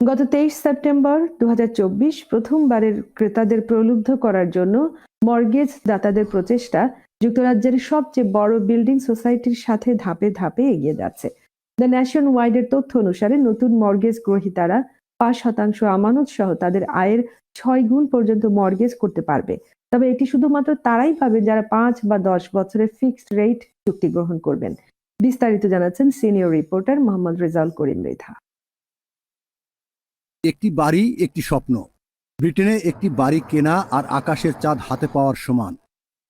গত তেইশ সেপ্টেম্বর দু হাজার চব্বিশ প্রথমবারের ক্রেতাদের প্রলুব্ধ করার জন্য মর্গেজ দাতাদের প্রচেষ্টা যুক্তরাজ্যের সবচেয়ে বড় বিল্ডিং সোসাইটির সাথে ধাপে ধাপে এগিয়ে যাচ্ছে। দ্য ন্যাশন ওয়াইডের তথ্য অনুসারে নতুন মর্গেজ গ্রহীতারা পাঁচ শতাংশ আমানত সহ তাদের আয়ের ছয় গুণ পর্যন্ত মর্গেজ করতে পারবে। তবে এটি শুধুমাত্র তারাই পাবে যারা পাঁচ বা দশ বছরের ফিক্সড রেট চুক্তি গ্রহণ করবেন। বিস্তারিত জানাচ্ছেন সিনিয়র রিপোর্টার মোহাম্মদ রেজাউল করিম রেধা একটি বাড়ি, একটি স্বপ্ন। ব্রিটেনে একটি বাড়ি কেনা আর আকাশের চাঁদ হাতে পাওয়ার সমান।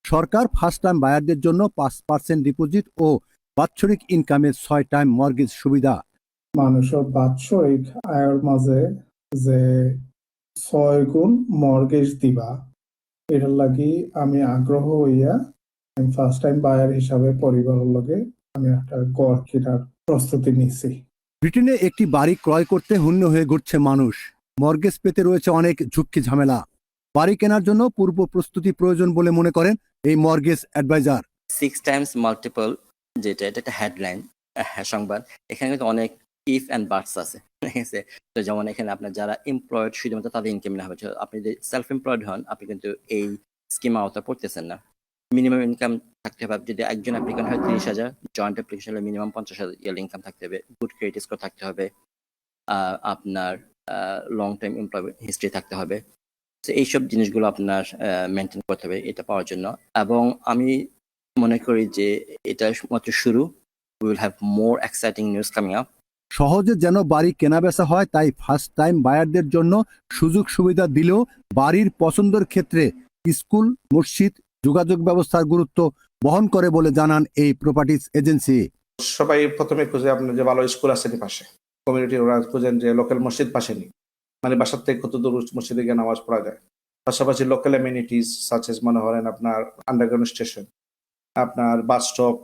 সরকার ফার্স্ট টাইম বায়ারদের জন্য পাঁচ পার্সেন্ট ডিপোজিট ও বাৎসরিক ইনকামের ছয় টাইম মর্গেজ সুবিধা। মানুষের বাৎসরিক আয়ের মাঝে যে ছয় গুণ মর্গেজ দিবা, এটার লাগি আমি আগ্রহ হইয়া আমি ফার্স্ট টাইম বায়ার হিসাবে পরিবারের লগে আমি একটা গড় কেনার প্রস্তুতি নিছি। ব্রিটেনে একটি বাড়ি ক্রয় করতে হন্য হয়ে ঘুরছে মানুষ। মর্গেজ পেতে রয়েছে অনেক ঝুঁকি ঝামেলা। বাড়ি কেনার জন্য পূর্ব প্রস্তুতি প্রয়োজন বলে মনে করেন এই mortgage adviser. Six times multiple যেটা, এটা একটা হেডলাইন সংবাদ। এখানে কিন্তু অনেক ইফ অ্যান্ড বার্ডস আছে তো যেমন এখানে আপনার যারা এমপ্লয়েড শুধুমাত্র তাদের ইনকাম না হবে। আপনি যদি সেলফ এমপ্লয়েড হন, আপনি কিন্তু এই স্কিম আওতা পড়তেছেন না। মিনিমাম ইনকাম থাকতে হবে। যদি একজন অ্যাপ্লিকেন্ট হয় তিরিশ হাজার জয়েন্ট অ্যাপ্লিকেশন হলে মিনিমাম পঞ্চাশ হাজার ইয়ার ইনকাম থাকতে হবে। গুড ক্রেডিট স্কোর থাকতে হবে। আপনার লং টাইম এমপ্লয়মেন্ট হিস্ট্রি থাকতে হবে। তো এইসব জিনিসগুলো আপনার মেনটেন করতে হবে এটা পাওয়ার জন্য। এবং আমি মনে করি যে এটা মাত্র শুরু। Will have more exciting news coming up সহজে যেন বাড়ি কেনাবেচা হয়, তাই ফার্স্ট টাইম বায়ারদের জন্য সুযোগ সুবিধা দিলেও বাড়ির পছন্দের ক্ষেত্রে স্কুল, মসজিদ যোগাযোগ ব্যবস্থার গুরুত্ব বহন করে বলে জানান এই প্রপার্টিজ এজেন্সি সবাই প্রথমে খুঁজে আপনার যে ভালো স্কুল আছে পাশে। কমিউনিটি ওরা খুঁজেন যে লোকাল মসজিদ পাশে নি। মানে বাসার থেকে কত দূর মসজিদে গিয়ে নামাজ পড়া যায়। পাশাপাশি লোকাল এমিনিটিস সাচেস মনে করেন আপনার আন্ডারগ্রাউন্ড স্টেশন আপনার বাস স্টপ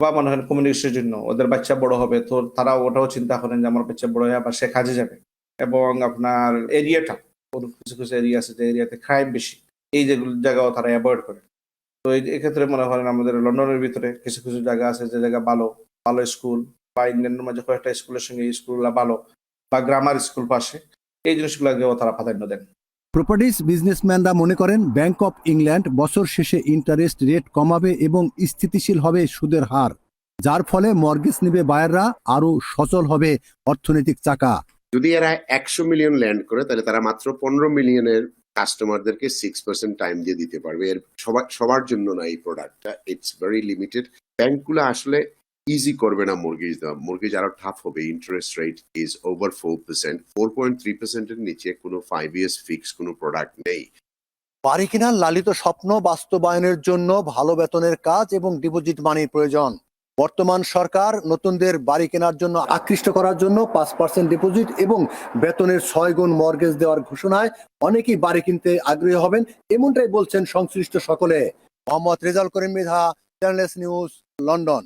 বা মনে হয় কমিউনিকেশনের জন্য ওদের বাচ্চা বড় হবে তো তারা ওটাও চিন্তা করেন যে আমার বাচ্চা বড় হয়ে আবার সে কাজে যাবে। এবং আপনার এরিয়াটা কোনো কিছু কিছু এরিয়া আছে যে এরিয়াতে ক্রাইম বেশি। এই যেগুলো জায়গাও তারা অ্যাভয়েড করে। তো এই এক্ষেত্রে মনে করেন আমাদের লন্ডনের ভিতরে কিছু কিছু জায়গা আছে যে জায়গা ভালো ভালো স্কুল বা ইংল্যান্ডের মাঝে কয়েকটা স্কুলের সঙ্গে এই স্কুলগুলো ভালো বা গ্রামার স্কুল পাশে। এই জিনিসগুলোকেও তারা প্রাধান্য দেন। প্রপার্টিজ বিজনেসম্যানরা মনে করেন ব্যাংক অফ ইংল্যান্ড বছর শেষে ইন্টারেস্ট রেট কমাবে এবং স্থিতিশীল হবে সুদের হার যার ফলে মর্গেজ নিবে বায়াররা আরও সচল হবে অর্থনৈতিক চাকা। যদি এরা একশো মিলিয়ন ল্যান্ড করে তাহলে তারা মাত্র পনেরো মিলিয়নের কাস্টমারদেরকে সিক্স পার্সেন্ট টাইম দিয়ে দিতে পারবে। এর সবার সবার জন্য না এই প্রোডাক্টটা ইটস ভেরি লিমিটেড ব্যাংকগুলো আসলে ইজি করবে না মর্গেজ দেওয়া। মর্গেজ আরও টাফ হবে। Interest rate is over four percent four point three পার্সেন্টের নিচে কোনো ফাইভ ইয়ার্স ফিক্স কোনো প্রোডাক্ট নেই। বাড়ি কেনার লালিত স্বপ্ন বাস্তবায়নের জন্য ভালো বেতনের কাজ এবং ডিপোজিট মানির প্রয়োজন। বর্তমান সরকার নতুনদের বাড়ি কেনার জন্য আকৃষ্ট করার জন্য পাঁচ পার্সেন্ট ডিপোজিট এবং বেতনের ছয় গুণ মর্গেজ দেওয়ার ঘোষণায় অনেকেই বাড়ি কিনতে আগ্রহী হবেন। এমনটাই বলছেন সংশ্লিষ্ট সকলে। Mohammad Rezaul Karim Medha channel S news London